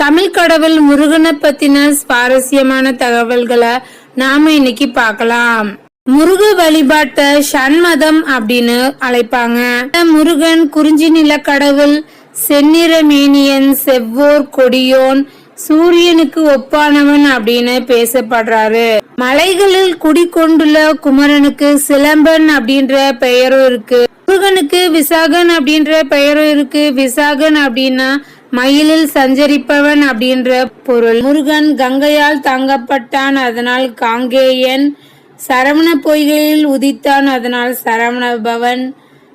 தமிழ் கடவுள் முருகனை பத்தின சுவாரஸ்யமான தகவல்களை நாம இன்னைக்கு பார்க்கலாம். முருக வழிபாட்ட சண்மதம் அப்படின்னு அழைப்பாங்க. முருகன் குறிஞ்சி நில கடவுள் செந்நிற மேனியன் செவ்வோர் கொடியோன் சூரியனுக்கு ஒப்பானவன் அப்படின்னு பேசப்படுறாரு. மலைகளில் குடிக்கொண்டுள்ள குமரனுக்கு சிலம்பன் அப்படின்ற பெயரும் இருக்கு. முருகனுக்கு விசாகன் அப்படின்ற பெயரும் இருக்கு. விசாகன் அப்படின்னா மயிலில் சஞ்சரிப்பவன் அப்படின்ற பொருள். முருகன் கங்கையால் தாங்கப்பட்டான் அதனால் காங்கேயன். சரவண பொய்கையில் உதித்தான் அதனால் சரவணபவன்.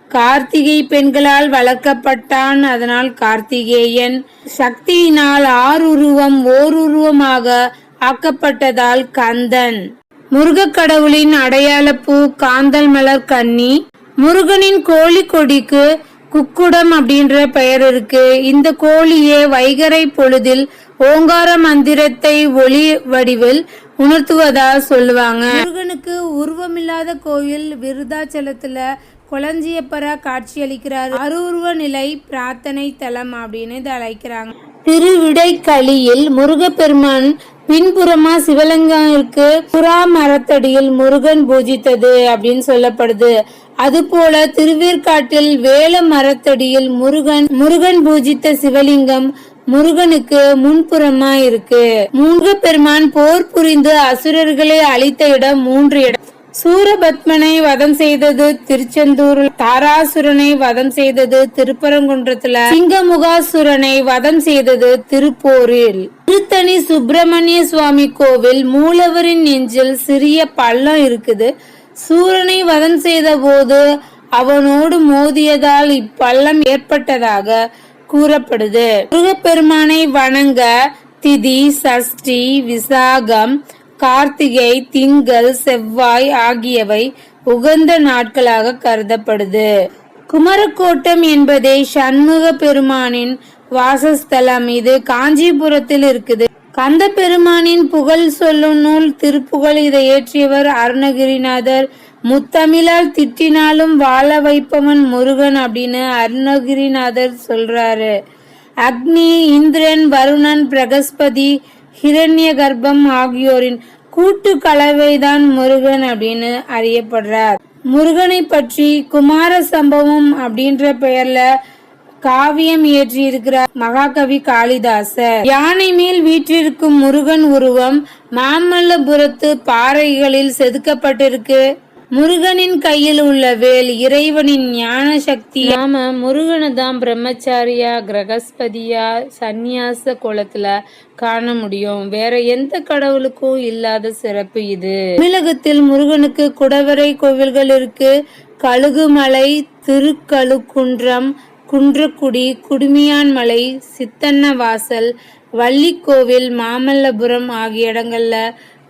கார்த்திகை பெண்களால் வளர்க்கப்பட்டான் அதனால் கார்த்திகேயன். சக்தியினால் ஆறுருவம் ஓருருவமாக ஆக்கப்பட்டதால் கந்தன். முருகக் கடவுளின் அடையாள பூ காந்தல் மலர் கன்னி. முருகனின் கோழி கொடிக்கு குக்குடம் அப்படின்ற பெயர் இருக்கு. இந்த கோழியே வைகரை பொழுதில் ஓங்கார மந்திரத்தை ஒளி வடிவில் உணர்த்துவதா சொல்லுவாங்க. முருகனுக்கு உருவமில்லாத கோயில் விருதாச்சலத்துல கொளஞ்சியப்பரா காட்சியளிக்கிறார். அருவுருவ நிலை பிரார்த்தனை தலம் அப்படின்னு இதை அழைக்கிறாங்க. திருவிடைக்களியில் முருகப்பெருமான் பின்புறமா சிவலிங்கம் இருக்கு புறா மரத்தடியில் முருகன் பூஜித்தது அப்படின்னு சொல்லப்படுது. அதுபோல திருவேற்காட்டில் வேல மரத்தடியில் முருகன் முருகன் பூஜித்த சிவலிங்கம் முருகனுக்கு முன்புறமா இருக்கு முருகப்பெருமான் போர் புரிந்து அசுரர்களை அழித்த இடம் மூன்று இடம். சூரபத்மனை வதம் செய்தது திருச்செந்தூர் தாராசுரனை வதம் செய்தது திருப்பரங்குன்றத்துல சிங்கமுகாசுரனை வதம் செய்தது திருப்போரில். திருத்தணி சுப்பிரமணிய சுவாமி கோவில் மூலவரின் நெஞ்சில் சிறிய பள்ளம் இருக்குது. சூரனை வதம் செய்த போது அவனோடு மோதியதால் இப்பள்ளம் ஏற்பட்டதாக கூறப்படுது. முருகப்பெருமானை வணங்க திதி சஷ்டி விசாகம் கார்த்திகை திங்கள் செவ்வாய் ஆகியவை உகந்த நாட்களாக கருதப்படுது. குமரக்கோட்டம் என்பதே சண்முக பெருமானின் வாசஸ்தலம். இது காஞ்சிபுரத்தில் இருக்குது. கந்த பெருமானின் புகழ் சொல்லும் நூல் திருப்புகழ் இதை இயற்றியவர் அருணகிரிநாதர். முத்தமிழால் திட்டினாலும் வாழ வைப்பவன் முருகன் அப்படின்னு அருணகிரிநாதர் சொல்றாரு. அக்னி இந்திரன் வருணன் பிரகஸ்பதி ஹிரண்ய கர்ப்பம் ஆகியோரின் கூட்டு கலவைதான் முருகன் அப்படின்னு அறியப்படுறார். முருகனை பற்றி குமார சம்பவம் அப்படின்ற பெயர்ல காவியம் இயற்றி இருக்கிறார் மகாகவி காளிதாசர். யானை மேல் வீற்றிருக்கும் முருகன் உருவம் மாமல்லபுரத்து பாறைகளில் செதுக்கப்பட்டிருக்கு. முருகனின் கையில் உள்ள வேல் இறைவனின் ஞான சக்தி. நாம முருகனை தான் பிரம்மச்சாரியா கிரகஸ்பதியா சந்நியாச கோலத்துல காண முடியும். வேற எந்த கடவுளுக்கும் இல்லாத சிறப்பு இது. தமிழகத்தில் முருகனுக்கு குடவரை கோவில்கள் இருக்கு. கழுகுமலை திருக்கழுக்குன்றம் குன்றக்குடி குடுமியான்மலை சித்தன்னவாசல் வள்ளிக்கோவில் மாமல்லபுரம் ஆகிய இடங்கள்ல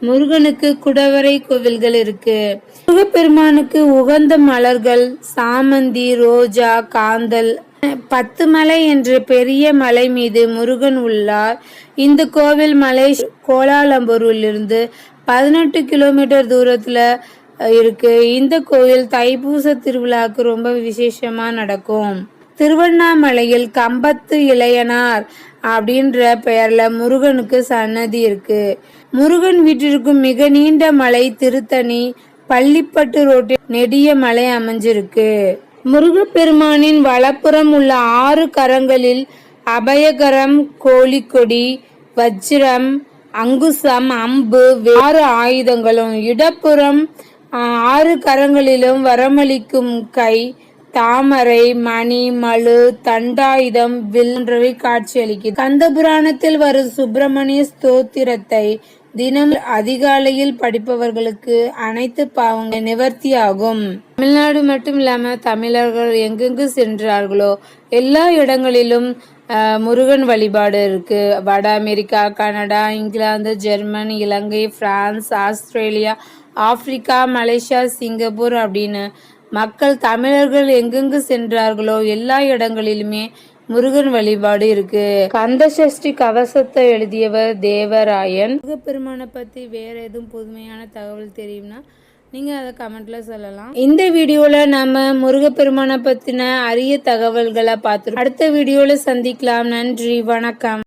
முருகனுக்கு குடவரை கோவில்கள் இருக்கு. முருகப்பெருமானுக்கு உகந்த மலர்கள் சாமந்தி ரோஜா காந்தல் பத்து மலை என்ற பெரிய மலை மீது முருகன் உள்ளார். இந்த கோவில் மலை கோலாலம்பூரிலிருந்து பதினெட்டு கிலோமீட்டர் தூரத்துல இருக்கு. இந்த கோவில் தைப்பூச திருவிழாவுக்கு ரொம்ப விசேஷமா நடக்கும். திருவண்ணாமலையில் கம்பத்து இளையனார் அப்படின்ற பெயர்ல முருகனுக்கு சன்னதி இருக்கு. முருகன் வீட்டிற்கு மிக நீண்ட மலை திருத்தணி பள்ளிப்பட்டு ரோட்டில் நெடிய மலை அமைஞ்சிருக்கு. முருகப்பெருமானின் வலப்புறம் உள்ள ஆறு கரங்களில் அபயகரம் கோழிக்கொடி வஜ்ரம் அங்குசம் அம்பு ஆறு ஆயுதங்களும். இடப்புறம் ஆறு கரங்களிலும் வரமளிக்கும் கை தாமரை மணி மழு தண்டாயுதம் வில் போன்றவை காட்சியளிக்கிறது கந்த புராணத்தில் வரும் சுப்பிரமணிய ஸ்தோத்திரத்தை தினம் அதிகாலையில் படிப்பவர்களுக்கு அனைத்து பாவங்கள் நிவர்த்தியாகும். தமிழ்நாடு மட்டும் இல்லாம தமிழர்கள் எங்கெங்கு சென்றார்களோ எல்லா இடங்களிலும் முருகன் வழிபாடு இருக்கு. வட America Canada England German Ilangai France Australia Africa Malaysia Singapore அப்படின்னு மக்கள் தமிழர்கள் எங்கெங்கு சென்றார்களோ எல்லா இடங்களிலுமே முருகன் வழிபாடு இருக்கு. கந்த சஷ்டி கவசத்தை எழுதியவர் தேவராயன். முருகப்பெருமானை பத்தி வேற எதுவும் புதுமையான தகவல் தெரியும்னா நீங்கள் அதை கமெண்ட்டில் சொல்லலாம். இந்த வீடியோவில் நம்ம முருகப்பெருமானை பற்றின அரிய தகவல்களை பார்த்துருக்கோம். அடுத்த வீடியோவில் சந்திக்கலாம். நன்றி. வணக்கம்.